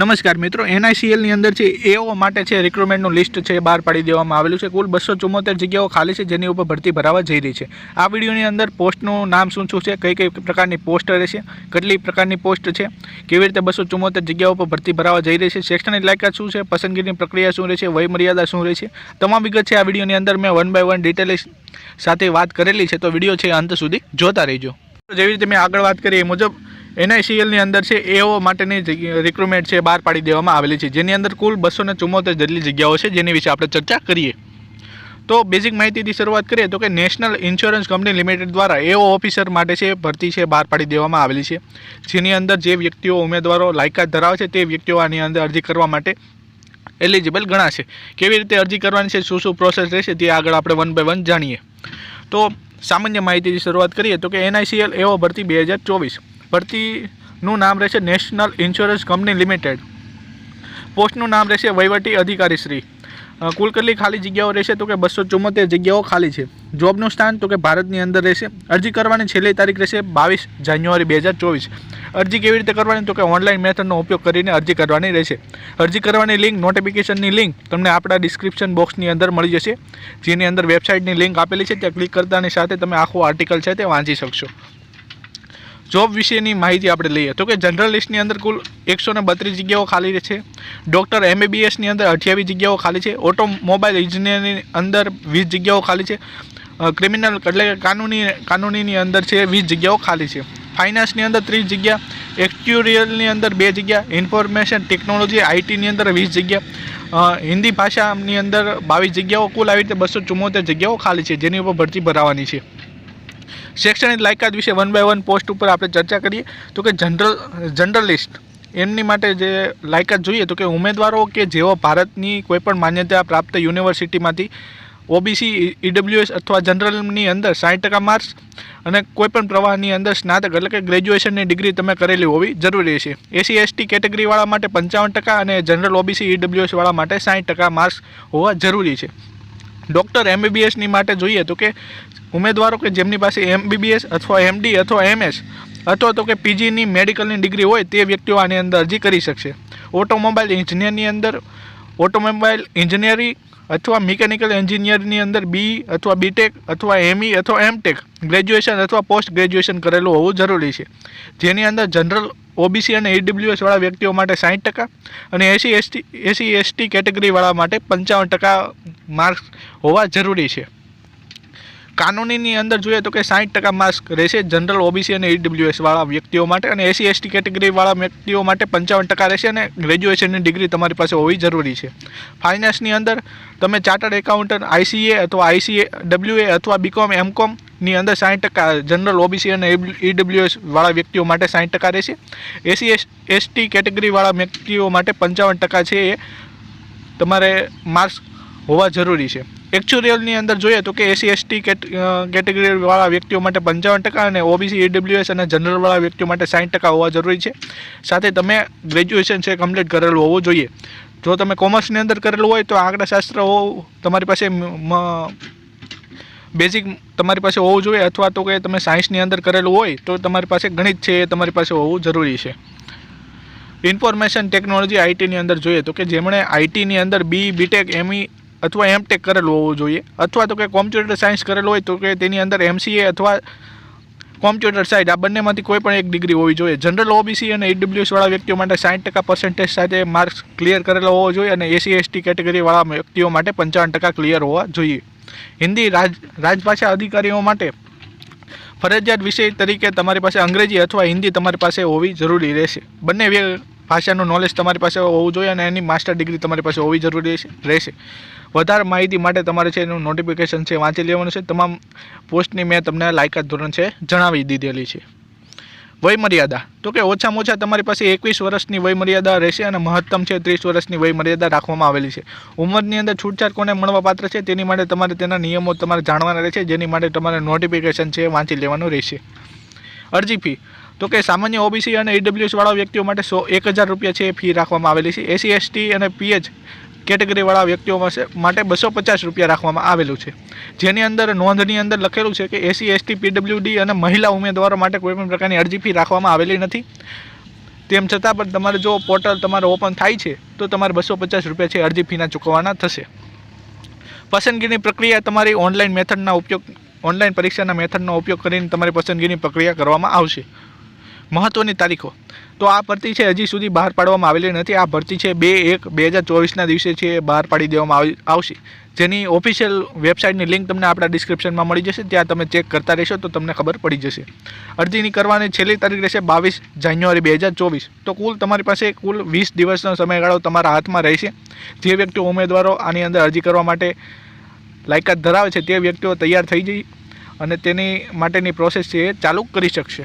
નમસ્કાર મિત્રો એનઆઈસીએલની અંદર છે એઓ માટે છે રિક્રુટમેન્ટનું લિસ્ટ છે, બહાર પાડી દેવામાં આવેલું છે. કુલ બસો ચુમ્મોતેર જગ્યાઓ ખાલી છે, જેની ઉપર ભરતી ભરાવા જઈ રહી છે. આ વિડીયોની અંદર પોસ્ટનું નામ શું શું છે, કઈ કઈ પ્રકારની પોસ્ટ રહેશે, કેટલી પ્રકારની પોસ્ટ છે, કેવી રીતે બસો ચુમ્મોતેર જગ્યાઓ પર ભરતી ભરાવા જઈ રહી છે, શૈક્ષણિક લાયકાત શું છે, પસંદગીની પ્રક્રિયા શું રહેશે, વયમર્યાદા શું રહેશે, તમામ વિગત છે આ વિડીયોની અંદર મેં વન બાય વન ડિટેલ સાથે વાત કરેલી છે. તો વીડિયો છે અંત સુધી જોતા રહેજો. જેવી રીતે મેં આગળ વાત કરી એ મુજબ એનઆઈસીએલની અંદર છે, એઓ માટેની રિક્રુટમેન્ટ છે, બહાર પાડી દેવામાં આવેલી છે. જેની અંદર કુલ બસો ને ચુમ્મોતેર જેટલી જગ્યાઓ છે, જેની વિશે આપણે ચર્ચા કરીએ. તો બેઝિક માહિતીથી શરૂઆત કરીએ તો કે નેશનલ ઇન્સ્યોરન્સ કંપની લિમિટેડ દ્વારા એઓ ઓફિસર માટે છે, ભરતી છે, બહાર પાડી દેવામાં આવેલી છે. જેની અંદર જે વ્યક્તિઓ ઉમેદવારો લાયકાત ધરાવે છે, તે વ્યક્તિઓ આની અંદર અરજી કરવા માટે એલિજિબલ ગણાશે. કેવી રીતે અરજી કરવાની છે, શું શું પ્રોસેસ રહેશે, તે આગળ આપણે વન બાય વન જાણીએ. તો સામાન્ય માહિતીથી શરૂઆત કરીએ તો કે એનઆઈસીએલ એઓ ભરતી બે હજાર ચોવીસ. ભરતીનું નામ રહેશે નેશનલ ઇન્સ્યોરન્સ કંપની લિમિટેડ. પોસ્ટનું નામ રહેશે વહીવટી અધિકારી શ્રી. અ, કુલ કેટલી ખાલી જગ્યાઓ રહેશે તો કે બસો ચુમ્મોતેર જગ્યાઓ ખાલી છે. જોબનું સ્થાન તો કે ભારતની અંદર રહેશે. અરજી કરવાની છેલ્લી તારીખ રહેશે બાવીસ જાન્યુઆરી બે હજાર ચોવીસ. અરજી કેવી રીતે કરવાની તો કે ઓનલાઈન મેથડનો ઉપયોગ કરીને અરજી કરવાની રહેશે. અરજી કરવાની લિંક નોટિફિકેશનની લિંક તમને આપણા ડિસ્ક્રિપ્શન બોક્સની અંદર મળી જશે. જેની અંદર વેબસાઇટની લિંક આપેલી છે ત્યાં ક્લિક કરતાની સાથે તમે આખું આર્ટિકલ છે તે વાંચી શકશો. જોબ વિશેની માહિતી આપણે લઈએ તો કે જનરલ લિસ્ટની અંદર કુલ એકસો ને બત્રીસ જગ્યાઓ ખાલી છે. ડૉક્ટર એમબીબીએસની અંદર અઠ્યાવીસ જગ્યાઓ ખાલી છે. ઓટોમોબાઈલ ઇજનેરની અંદર વીસ જગ્યાઓ ખાલી છે. ક્રિમિનલ એટલે કાનૂની, કાનૂનીની અંદર છે વીસ જગ્યાઓ ખાલી છે. ફાઇનાન્સની અંદર ત્રીસ જગ્યા એક્ચ્યુરિયલની અંદર બે જગ્યા ઇન્ફોર્મેશન ટેકનોલોજી આઈટીની અંદર વીસ જગ્યા હિન્દી ભાષાની અંદર બાવીસ જગ્યાઓ, કુલ આવી રીતે બસો ચુમ્મોતેર જગ્યાઓ ખાલી છે જેની ઉપર ભરતી ભરાવાની છે. શૈક્ષણિક લાયકાત વિશે વન બાય વન પોસ્ટ ઉપર આપણે ચર્ચા કરીએ. તો કે જનરલ જનરલિસ્ટ એમની માટે જે લાયકાત જોઈએ તો કે ઉમેદવારો કે જેઓ ભારતની કોઈપણ માન્યતા પ્રાપ્ત યુનિવર્સિટીમાંથી ઓબીસી ઈડબ્લ્યુએસ અથવા જનરલની અંદર સાઠ ટકા માર્ક્સ અને કોઈપણ પ્રવાહની અંદર સ્નાતક એટલે કે ગ્રેજ્યુએશનની ડિગ્રી તમે કરેલી હોવી જરૂરી છે. એસી એસટી કેટેગરીવાળા માટે પંચાવન ટકા અને જનરલ ઓબીસી ઈડબ્લ્યુએસવાળા માટે સાઠ ટકા માર્ક્સ હોવા જરૂરી છે. ડૉક્ટર એમબીબીએસની માટે જોઈએ તો કે ઉમેદવારો કે જેમની પાસે એમબીબીએસ અથવા એમડી અથવા એમએસ અથવા તો કે પીજીની મેડિકલની ડિગ્રી હોય તે વ્યક્તિઓ આની અંદર અરજી કરી શકશે. ઓટોમોબાઈલ એન્જિનિયરની અંદર, ઓટોમોબાઈલ એન્જિનિયરિંગ અથવા મિકેનિકલ એન્જિનિયરની અંદર બી અથવા બીટેક અથવા એમઈ અથવા એમટેક ગ્રેજ્યુએશન અથવા પોસ્ટ ગ્રેજ્યુએશન કરેલું હોવું જરૂરી છે. જેની અંદર જનરલ ઓબીસી અને ઈડબ્લ્યુએસ વાળા વ્યક્તિઓ માટે સાઠ ટકા અને એસી એસટી એસી એસટી કેટેગરીવાળા માટે પંચાવન ટકા માર્ક્સ હોવા જરૂરી છે. કાનૂનીની અંદર જોઈએ તો કે સાઠ ટકા માસ્ક રહેશે. જનરલ ઓબીસી અને ઈડબ્લ્યુએસ વાળા વ્યક્તિઓ માટે અને એસી એસટી કેટેગરી વાળા વ્યક્તિઓ માટે પંચાવન ટકા રહેશે અને ગ્રેજ્યુએશનની ડિગ્રી તમારી પાસે હોવી જરૂરી છે. ફાઇનાન્સની અંદર તમે ચાર્ટર્ડ એકાઉન્ટન્ટ આઈસીએ અથવા આઈસીએ ડબલ્યુએ અથવા બીકોમ એમકોમની અંદર સાઠ ટકા જનરલ ઓબીસી અને ઈડબ્લ્યુએસ વાળા વ્યક્તિઓ માટે સાઠ ટકા રહેશે. એસી એસ એસટી કેટેગરીવાળા વ્યક્તિઓ માટે પંચાવન ટકા છે એ તમારે માર્ક્સ હોવા જરૂરી છે. એક્ચ્યુરિયલની અંદર જોઈએ તો કે એસી એસટી કેટેગરીવાળા વ્યક્તિઓ માટે પંચાવન ટકા અને ઓબીસી ઈડબ્લ્યુએસ અને જનરલવાળા વ્યક્તિઓ માટે સાઠ ટકા હોવા જરૂરી છે. સાથે તમે ગ્રેજ્યુએશન છે કમ્પ્લીટ કરેલું હોવું જોઈએ. જો તમે કોમર્સની અંદર કરેલું હોય તો આંકડાશાસ્ત્ર હોવું, તમારી પાસે બેઝિક તમારી પાસે હોવું જોઈએ અથવા તો કે તમે સાયન્સની અંદર કરેલું હોય તો તમારી પાસે ગણિત છે એ તમારી પાસે હોવું જરૂરી છે. ઇન્ફોર્મેશન ટેકનોલોજી આઈટીની અંદર જોઈએ તો કે જેમણે આઈટીની અંદર બી બીટેક એમઈ અથવા એમટેક કરેલું હોવું જોઈએ. અથવા તો કે કોમ્પ્યુટર સાયન્સ કરેલું હોય તો કે તેની અંદર એમસીએ અથવા કોમ્પ્યુટર સાઇડ આ બંનેમાંથી કોઈ પણ એક ડિગ્રી હોવી જોઈએ. જનરલ ઓબીસી અને ઈડબ્લ્યુએસ વાળા વ્યક્તિઓ માટે સાઠ ટકા પર્સન્ટેજ સાથે માર્ક્સ ક્લિયર કરેલો હોવો જોઈએ અને એસી એસટી કેટેગરીવાળા વ્યક્તિઓ માટે પંચાવન ટકા ક્લિયર હોવા જોઈએ. હિન્દી રાજ, રાજભાષા અધિકારીઓ માટે ફરજિયાત વિષય તરીકે તમારી પાસે અંગ્રેજી અથવા હિન્દી તમારી પાસે હોવી જરૂરી રહેશે. બંને ભાષાનું નોલેજ તમારી પાસે હોવું જોઈએ અને એની માસ્ટર ડિગ્રી તમારી પાસે હોવી જરૂરી રહેશે. વધારે માહિતી માટે તમારે છે એનું નોટિફિકેશન છે વાંચી લેવાનું છે. તમામ પોસ્ટની મેં તમને લાયકાત ધોરણ છે જણાવી દીધેલી છે. વયમર્યાદા. તો કે ઓછામાં ઓછા તમારી પાસે એકવીસ વર્ષની વયમર્યાદા રહેશે અને મહત્તમ છે ત્રીસ વર્ષની વયમર્યાદા રાખવામાં આવેલી છે. ઉંમરની અંદર છૂટછાટ કોને મળવાપાત્ર છે તેની માટે તમારે તેના નિયમો તમારે જાણવાના રહેશે, જેની માટે તમારે નોટિફિકેશન છે વાંચી લેવાનું રહેશે. અરજી ફી. તો કે સામાન્ય ઓબીસી અને ઈડબ્લ્યુએસ વાળા વ્યક્તિઓ માટે સો એક હજાર રૂપિયા છે એ ફી રાખવામાં આવેલી છે. એસી એસટી અને પીએચ કેટેગરીવાળા વ્યક્તિઓ માટે બસો પચાસ રૂપિયા રાખવામાં આવેલું છે. જેની અંદર નોંધની અંદર લખેલું છે કે એસી એસટી પીડબ્લ્યુડી અને મહિલા ઉમેદવારો માટે કોઈપણ પ્રકારની અરજી ફી રાખવામાં આવેલી નથી. તેમ છતાં પણ તમારે જો પોર્ટલ તમારે ઓપન થાય છે, તો તમારે બસો પચાસ રૂપિયા છે અરજી ફીના ચૂકવવાના થશે. પસંદગીની પ્રક્રિયા તમારી ઓનલાઈન મેથડના ઉપયોગ, ઓનલાઈન પરીક્ષાના મેથડનો ઉપયોગ કરીને તમારી પસંદગીની પ્રક્રિયા કરવામાં આવશે. મહત્ત્વની તારીખો. તો આ ભરતી છે હજી સુધી બહાર પાડવામાં આવેલી નથી. આ ભરતી છે બે એક બે હજાર ચોવીસના દિવસે છે બહાર પાડી દેવામાં આવી, આવશે. જેની ઓફિશિયલ વેબસાઇટની લિંક તમને આપણા ડિસ્ક્રિપ્શનમાં મળી જશે. ત્યાં તમે ચેક કરતા રહેશો તો તમને ખબર પડી જશે. અરજીની કરવાની છેલ્લી તારીખ રહેશે બાવીસ જાન્યુઆરી બે હજાર ચોવીસ. તો કુલ તમારી પાસે કુલ વીસ દિવસનો સમયગાળો તમારા હાથમાં રહેશે. જે વ્યક્તિઓ ઉમેદવારો આની અંદર અરજી કરવા માટે લાયકાત ધરાવે છે તે વ્યક્તિઓ તૈયાર થઈ જઈ અને તેની માટેની પ્રોસેસ છે એ ચાલુ કરી શકશે.